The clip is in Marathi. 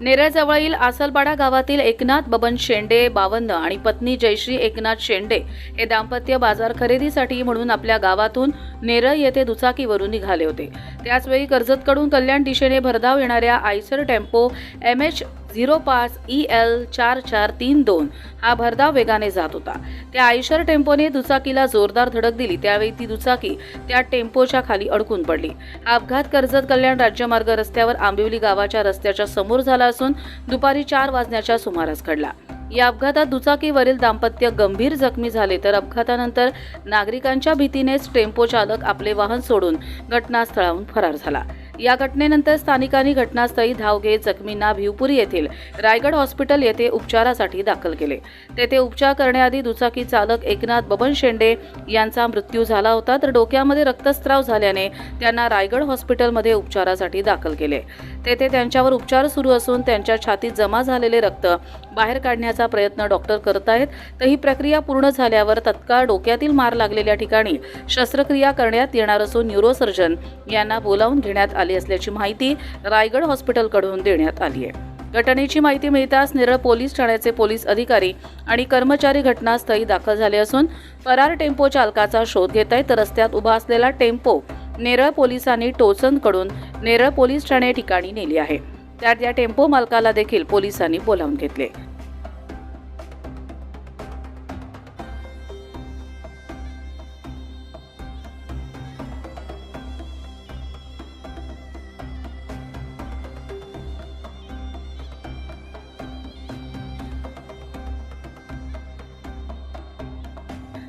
नेरळजवळील आसलपाडा गावातील एकनाथ बबन शेंडे बावन्न आणि पत्नी जयश्री एकनाथ शेंडे हे दाम्पत्य बाजार खरेदीसाठी म्हणून आपल्या गावातून नेरळ येथे दुचाकीवरून निघाले होते. त्याचवेळी कर्जतकडून कल्याण दिशेने भरधाव येणाऱ्या Eicher tempo M H zero पाच ई एल चार चार तीन दोन. हा भरधाव वेगाने जात होता. त्या आयशर टेम्पोने दुचाकीला जोरदार धडक दिली. त्यावेळी ती दुचाकी त्या टेम्पोच्या खाली अडकून पडली. हा अपघात कर्जत कल्याण राज्यमार्ग रस्त्यावर आंबिवली गावाच्या रस्त्याच्या समोर झाला असून दुपारी चार वाजण्याच्या सुमारास घडला. या अपघातात दुचाकीवरील दाम्पत्य गंभीर जखमी झाले. तर अपघातानंतर नागरिकांच्या भीतीनेच टेम्पो चालक आपले वाहन सोडून घटनास्थळाहून फरार झाला. या घटनेनंतर स्थानिकांनी घटनास्थळी धाव घेत जखमींना भिवपुरी येथील रायगड हॉस्पिटल येथे उपचारासाठी दाखल केले. तेथे उपचार करण्याआधी दुचाकी चालक एकनाथ बबन शेंडे यांचा मृत्यू झाला होता तर डोक्यामध्ये रक्तस्त्राव झाल्याने त्यांना रायगड हॉस्पिटलमध्ये उपचारासाठी दाखल केले. तेथे त्यांच्यावर उपचार सुरू असून त्यांच्या छातीत जमा झालेले रक्त बाहेर काढण्याचा प्रयत्न डॉक्टर करत आहेत तर ही प्रक्रिया पूर्ण झाल्यावर तत्काळ डोक्यातील मार लागलेल्या ठिकाणी शस्त्रक्रिया करण्यात येणार असून न्यूरोसर्जन यांना बोलावून घेण्यात आले आली असल्याची माहिती रायगड हॉस्पिटलकडून देण्यात आली आहे. घटनेची माहिती मिळताच नेरळ पोलीस ठाण्याचे पोलीस अधिकारी आणि कर्मचारी घटनास्थळी दाखल झाले असून फरार टेम्पो चालकाचा शोध घेत आहेत तर रस्त्यात उभा असलेला टेम्पो नेरळ पोलिसांनी टोचनकडून नेरळ पोलीस ठाणे ठिकाणी नेली आहे. त्यात या टेम्पो मालकाला देखील पोलिसांनी बोलावून घेतले.